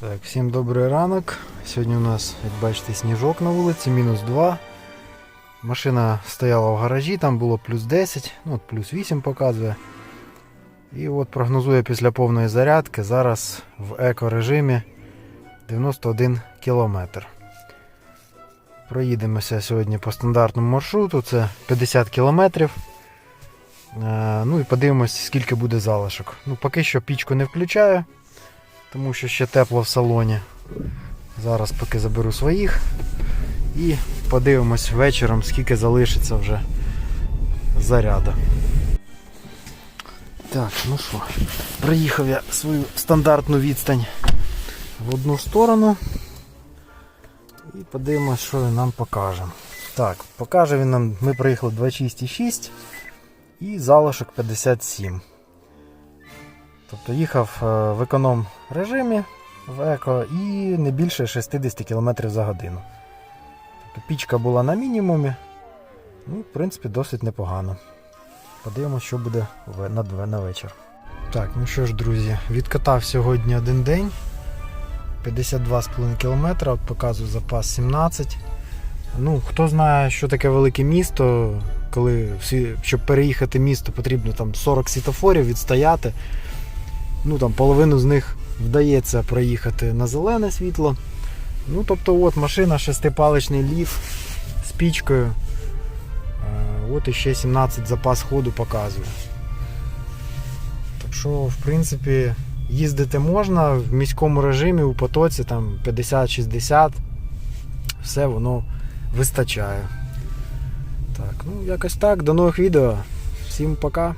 Так, всім добрий ранок. Сьогодні у нас, як бачите, сніжок на вулиці, мінус 2. Машина стояла в гаражі, там було плюс 10, ну от плюс 8 показує. І от прогнозує після повної зарядки зараз в еко-режимі 91 кілометр. Проїдемося сьогодні по стандартному маршруту, це 50 кілометрів. Е, Ну і подивимось, скільки буде залишок. Ну, поки що пічку не включаю, тому що ще тепло в салоні. Зараз поки заберу своїх і подивимось вечором, скільки залишиться вже заряду. Так, ну що, проїхав я свою стандартну відстань в одну сторону. І подивимось, що він нам покаже. Так, покаже він нам, ми проїхали 26,6 і залишок 57. Тобто їхав е, в економ режимі в еко і не більше 60 км за годину. Тобто пічка була на мінімумі. Ну, в принципі, досить непогано. Подивимося, що буде на, вечір. Так, ну що ж, друзі, відкатав сьогодні один день. 52,5 км, от показую запас 17. Ну, хто знає, що таке велике місто, коли щоб переїхати місто, потрібно там 40 світофорів відстояти. Ну там половину з них вдається проїхати на зелене світло. Ну, тобто, от машина, шестипаличний ліф з пічкою. Е, От іще 17 запас ходу показує. Так що, в принципі, їздити можна в міському режимі у потоці там 50-60. Все воно вистачає. Так, ну якось так. До нових відео. Всім пока.